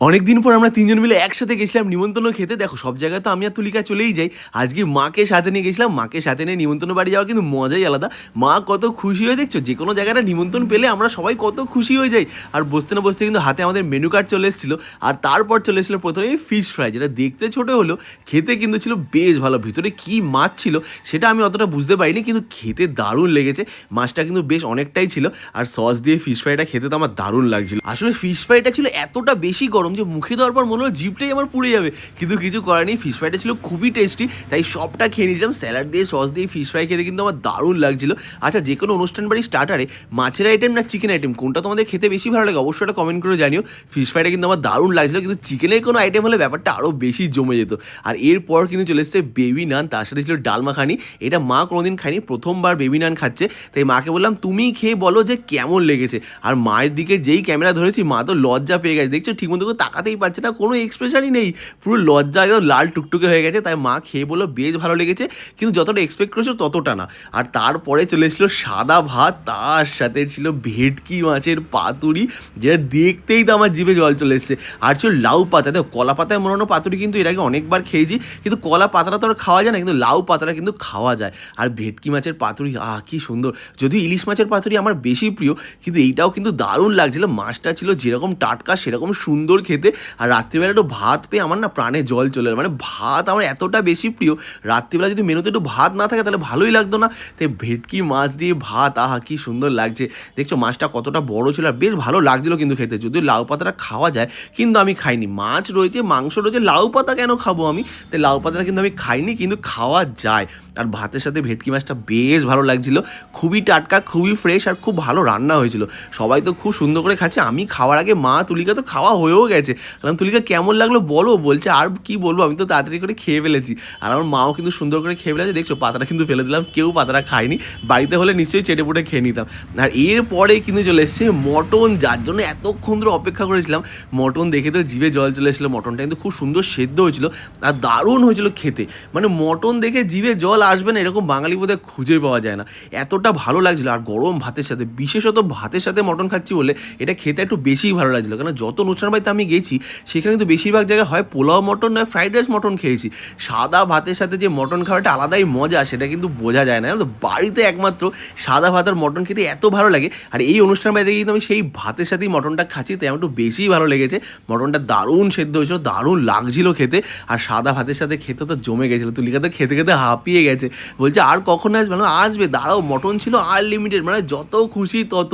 অনেকদিন পর আমরা তিনজন মিলে একসাথে গেছিলাম নিমন্ত্রণ খেতে। দেখো, সব জায়গায় তো আমি আর তুলিকা চলেই যাই। আজকে মাকে সাথে নিয়ে গেছিলাম। মাকে সাথে নিয়ে নিমন্ত্রণ বাড়ি যাওয়া কিন্তু মজাই আলাদা। মা কত খুশি হয়ে দেখছ? যে কোনো জায়গাটা নিমন্ত্রণ পেলে আমরা সবাই কত খুশি হয়ে যাই। আর বসতে না বসতে কিন্তু হাতে আমাদের মেনু কার্ড চলে এসেছিল। আর তারপর চলে এসেছিল প্রথমে ফিশ ফ্রাই যেটা দেখতে ছোট হলো খেতে কিন্তু ছিল বেশ ভালো। ভিতরে কি মাছ ছিল সেটা আমি অতটা বুঝতে পারিনি, কিন্তু খেতে দারুণ লেগেছে। মাছটা কিন্তু বেশ অনেকটাই ছিল। আর সস দিয়ে ফিশ ফ্রাইটা খেতে তো আমার দারুণ লাগছিল। আসলে ফিশ ফ্রাইটা ছিল এতটা বেশি গরম যে মুখে দেওয়ার পর মনে হলো জিপটাই আমার পুড়ে যাবে। কিন্তু কিছু করার নেই ফিশ ফ্রাইটা ছিল খুবই টেস্টি তাই সবটা খেয়ে নিয়েছিলাম। স্যালাড দিয়ে সস দিয়ে ফিশ ফ্রাই খেতে কিন্তু আমার দারুণ লাগছিল। আচ্ছা যে কোনো অনুষ্ঠান বাড়ি স্টার্টারে মাছের আইটেম না চিকেন আইটেম কোনটা তোমাদের খেতে বেশি ভালো লাগে অবশ্যই একটা কমেন্ট করে জানিও। ফিশ ফ্রাইটা কিন্তু আমার দারুণ লাগছিল, কিন্তু চিকেনের কোনো আইটেম হলে ব্যাপারটা আরও বেশি জমে যেত। আর এরপর কিন্তু চলে এসছে বেবি নান তার সাথে ছিল ডাল মাখানি। এটা মা কোনোদিন খায়নি, প্রথমবার বেবি নান খাচ্ছে। তাই মাকে বললাম, তুমি খেয়ে বলো যে কেমন লেগেছে। আর মায়ের দিকে যেই ক্যামেরা ধরেছি, মা তো লজ্জা পেয়ে গেছে। দেখছ ঠিক মতো তাকাতেই পারছে না, কোনো এক্সপ্রেশনই নেই। পুরো লজ্জা একদম লাল টুকটুকে হয়ে গেছে, তাই মা খেয়ে বলল, বেশ ভালো লেগেছে। কিন্তু যতটা এক্সপেক্ট করেছ ততটা না। আর তারপরে চলে এসেছিল সাদা ভাত, তার সাথে ছিল ভেটকি মাছের পাতুরি, যেটা দেখতেই তো আমার জিভে জল চলে এসছে। আর ছিল লাউ পাতা, দেখো কলা পাতায় মনে পাতুরি কিন্তু এর আগে অনেকবার খেয়েছি, কিন্তু কলা পাতাটা তো আর খাওয়া যায় না, কিন্তু লাউ পাতাটা কিন্তু খাওয়া যায়। আর ভেটকি মাছের পাতুরি, আহ, কি সুন্দর। যদিও ইলিশ মাছের পাতুরি আমার বেশি প্রিয়, কিন্তু এইটাও কিন্তু দারুণ লাগছিল। মাছটা ছিল যেরকম টাটকা, সেরকম সুন্দর খেতে, আর রাত্রিবেলা একটু ভাত পেয়ে আমার না প্রাণে জল চলে। মানে ভাত আমার এতটা বেশি প্রিয়, রাত্রিবেলা যদি মেনুতে একটু ভাত না থাকে তাহলে ভালোই লাগতো না। তাই ভেটকি মাছ দিয়ে ভাত, আহা কি সুন্দর লাগছে। দেখছ মাছটা কতটা বড় ছিল, আর বেশ ভালো লাগছিল কিন্তু খেতে। যদিও লাউ পাতাটা খাওয়া যায়, কিন্তু আমি খাইনি। মাছ রয়েছে, মাংস রয়েছে, লাউ পাতা কেন খাব আমি? তাই লাউ পাতাটা কিন্তু আমি খাইনি, কিন্তু খাওয়া যায়। আর ভাতের সাথে ভেটকি মাছটা বেশ ভালো লাগছিল। খুবই টাটকা, খুবই ফ্রেশ আর খুব ভালো রান্না হয়েছিল। সবাই তো খুব সুন্দর করে খাচ্ছে, আমি খাওয়ার আগে মা তুলিকা তো খাওয়া হয়েও গেছে। বললাম, তুলিকা, কেমন লাগল বলো? বলছে, আর কি বলব? আমি তো তাড়াতাড়ি করে খেয়ে ফেলেছি। আর আমার মাও কিন্তু সুন্দর করে খেয়ে ফেলেছে। দেখছ, পাতাটা কিন্তু ফেলে দিলাম, কেউ পাতাটা খায়নি। বাড়িতে হলে নিশ্চয়ই চেটে পুটে খেয়ে নিতাম। আর এরপরে কিন্তু চলে এসছে মটন। যার জন্য এতক্ষণ ধরে অপেক্ষা করেছিলাম, মটন দেখে তো জিভে জল চলে এসেছিল। মটনটা কিন্তু খুব সুন্দর সেদ্ধ হয়েছিল আর দারুণ হয়েছিল খেতে। মানে মটন দেখে জিভে জল আসবে না, এরকম বাঙালি বোধহয় খুঁজে পাওয়া যায় না। এতটা ভালো লাগছিল আর গরম ভাতের সাথে, বিশেষত ভাতের সাথে মটন খাচ্ছি বলে এটা খেতে একটু বেশিই ভালো লাগছিল। কারণ যত অনুষ্ঠান বাড়িতে আমি গেছি, সেখানে কিন্তু বেশিরভাগ জায়গায় হয় পোলাও মটন নয় ফ্রাইড রাইস মটন খেয়েছি। সাদা ভাতের সাথে যে মটন খাওয়াটা আলাদাই মজা, সেটা কিন্তু বোঝা যায় না। তো, বাড়িতে একমাত্র সাদা ভাত আর মটন খেতে এত ভালো লাগে, আর এই অনুষ্ঠান বাড়িতে কিন্তু আমি সেই ভাতের সাথেই মটনটা খাচ্ছি, তাই আমার একটু বেশিই ভালো লেগেছে। মটনটা দারুণ সেদ্ধ হয়েছিল, দারুণ লাগছিল খেতে, আর সাদা ভাতের সাথে খেতে তো জমে গেছিল, তুলিকা তো খেতে খেতে হাঁপিয়ে গেছে। বলছে, আর কখন আসবে? না আসবে, দাঁড়াও, মটন ছিল আনলিমিটেড মানে যত খুশি তত।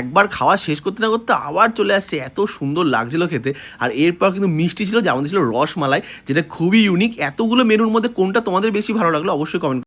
একবার খাওয়া শেষ করতে না করতে আবার চলে আসছে, এত সুন্দর লাগছিল খেতে। আর এরপর কিন্তু মিষ্টি ছিল, যেমন ছিল রসমালাই, যেটা খুবই ইউনিক এতগুলো মেনুর মধ্যে কোনটা তোমাদের বেশি ভালো লাগল অবশ্যই কমেন্ট